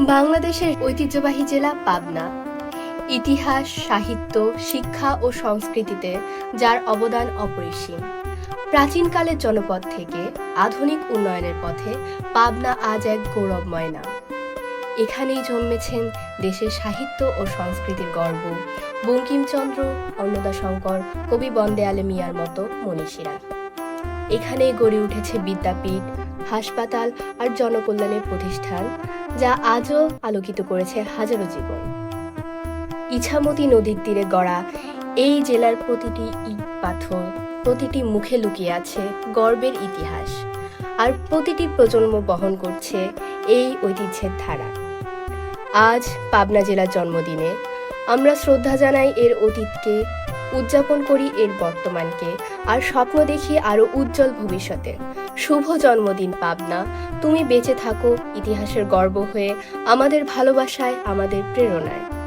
বাংলাদেশের ঐতিহ্যবাহী জেলা পাবনা। ইতিহাস, সাহিত্য, শিক্ষা ও সংস্কৃতিতে যার অবদান অপরিসীম। প্রাচীনকালের জনপদ থেকে আধুনিক উন্নয়নের পথে পাবনা আজ এক গৌরবময় নাম। এখানেই জন্মেছেন দেশের সাহিত্য ও সংস্কৃতির গর্ব বঙ্কিমচন্দ্র, অন্নদাশঙ্কর, কবি বন্দে বন্দেয়ালে মিয়ার মতো মনীষীরা। এখানেই গড়ে উঠেছে বিদ্যাপীঠ হাসপাতাল আর জনকল্যাণের প্রতিষ্ঠান, যা আজও আলোকিত করেছে হাজারো জীবন। ইছামতি নদীর তীরে গড়া এই জেলার প্রতিটি ইট পাথর, প্রতিটি মুখে লুকিয়ে আছে গর্বের ইতিহাস, আর প্রতিটি প্রজন্ম বহন করছে এই ঐতিহ্যের ধারা। আজ পাবনা জেলার জন্মদিনে আমরা শ্রদ্ধা জানাই এর অতীতকে উদযাপন করি এর বর্তমানকে। আর স্বপ্ন দেখি আরও উজ্জ্বল ভবিষ্যতে। শুভ জন্মদিন, পাবনা। তুমি বেঁচে থাকো, ইতিহাসের গর্ব হয়ে, আমাদের ভালোবাসায়, আমাদের প্রেরণায়।